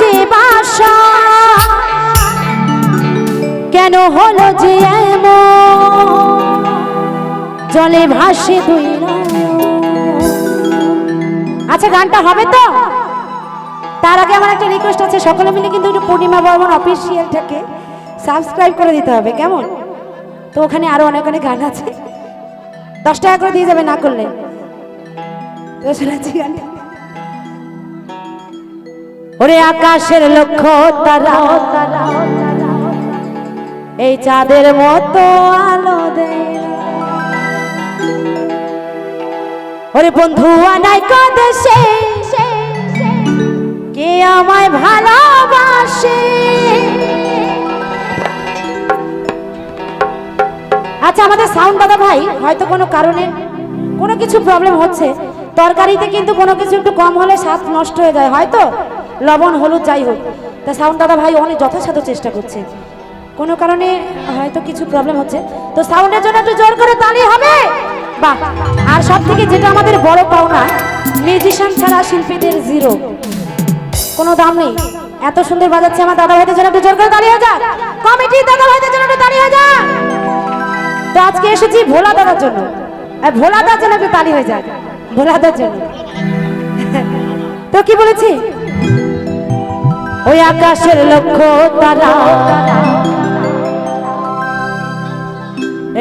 যে বাসা? কেন হলো যে জলে ভাসে দুই আচ্ছা গানটা হবে তো? তার আগে আমার একটা রিকোয়েস্ট আছে, সকলে মিলে কিন্তু একটু পূর্ণিমা বর্মন অফিসিয়ালটাকে সাবস্ক্রাইব করে দিতে হবে, কেমন? তো ওখানে আরও অনেক অনেক গান আছে। দশ টাকা করে দিয়ে যাবে না করলে। তো শোনাচ্ছি গানটা। ওরে আকাশের লক্ষ্য তারা। এই চাঁদের মতো আলো দেয় ওরে বন্ধু, আনাই কদেশে কে আমায় ভালোবাসে? আচ্ছা আমাদের সাউন্ড দাদা ভাই, হয়তো কোনো কারণে কোনো কিছু প্রবলেম হচ্ছে। তরকারিতে কিন্তু কোনো কিছু একটু কম হলে স্বাদ নষ্ট হয়ে যায় হয়তো লবণ, হলুদ, যাই হোক। তা সাউন্ড দাদা ভাই অনেক যথাসাধ্য চেষ্টা করছে। কোনো কারণে হয়তো কিছু প্রবলেম হচ্ছে। তো সাউন্ডের জন্য একটু জোর করে তালি হবে? বাহ! আর সব থেকে যেটা আমাদের বড় পাওনা মিউজিশিয়ান ছাড়া শিল্পীদের জিরো কোনো দাম নেই। এত সুন্দর বাজাচ্ছে আমার দাদা ভাইদের জন্য একটু জোর করে হয়ে যাক। কমিটির দাদা ভাইদের জন্য একটু হয়ে যাক। তো আজকে এসেছি ভোলা দাদার জন্য। ভোলা দাদার জন্য একটু তালি হয়ে যাক। ভোলা দাদার জন্য। তো কি বলেছি? ওই আকাশের লক্ষ্য তারা।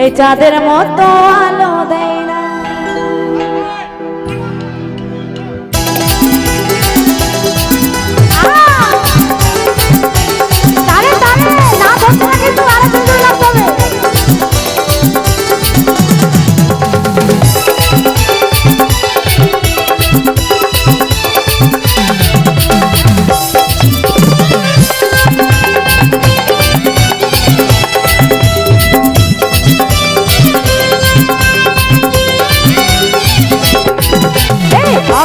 এই চাঁদের মতো আলো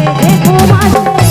এই রাতে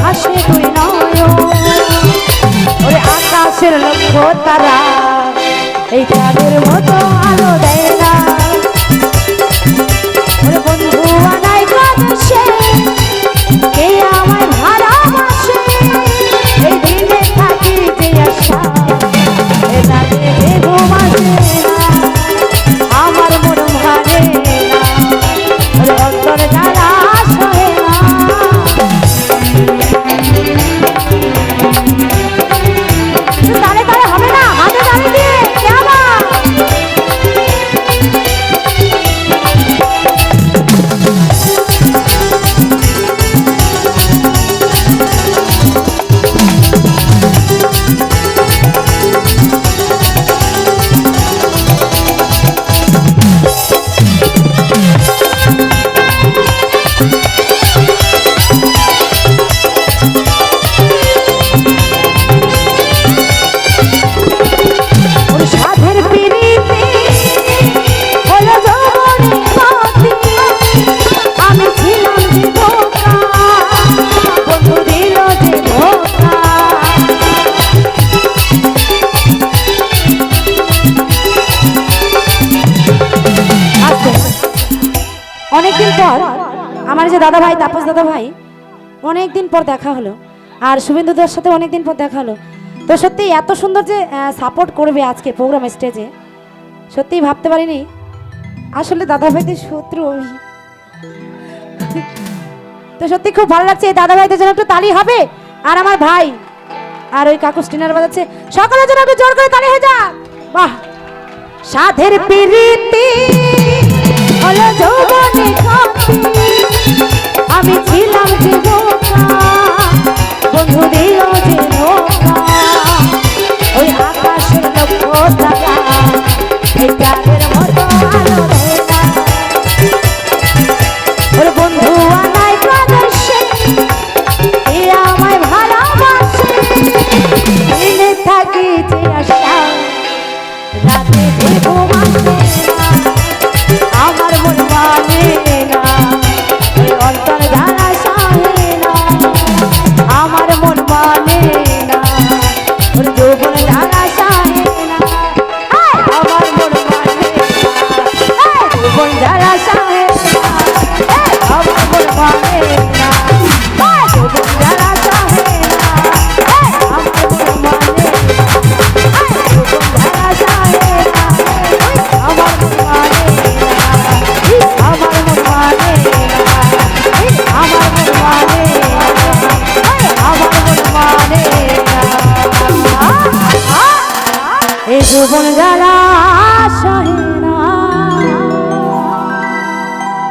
ভাসে তুই নয়ন। ওরে আকাশের লক্ষ্য তারা এই চাঁদের মতো আলো দেয় না। বন্ধু আনাই কাছে আমার যে দাদা ভাই তাপস দাদা ভাই অনেক দিন পর দেখা হলো। আর শুভেন্দুদের সাথে অনেক দিন পর দেখা হলো। তো সত্যি এত সুন্দর যে সাপোর্ট করবে আজকে প্রোগ্রাম স্টেজে সত্যিই ভাবতে পারিনি। আসলে দাদা ভাইদের শত্রু আমি। তো সত্যি খুব ভালো লাগছে, এই দাদা ভাইদের জন্য একটু তালি হবে। আর আমার ভাই, আর ওই কাকু স্টিনার বাজাচ্ছে। সকলের জন্য একটু জোর করে তালি হয়ে যাক। বাহ! সাধের প্রীতি। হলো যৌবনে কাঁপি। আমি ছিলাম যে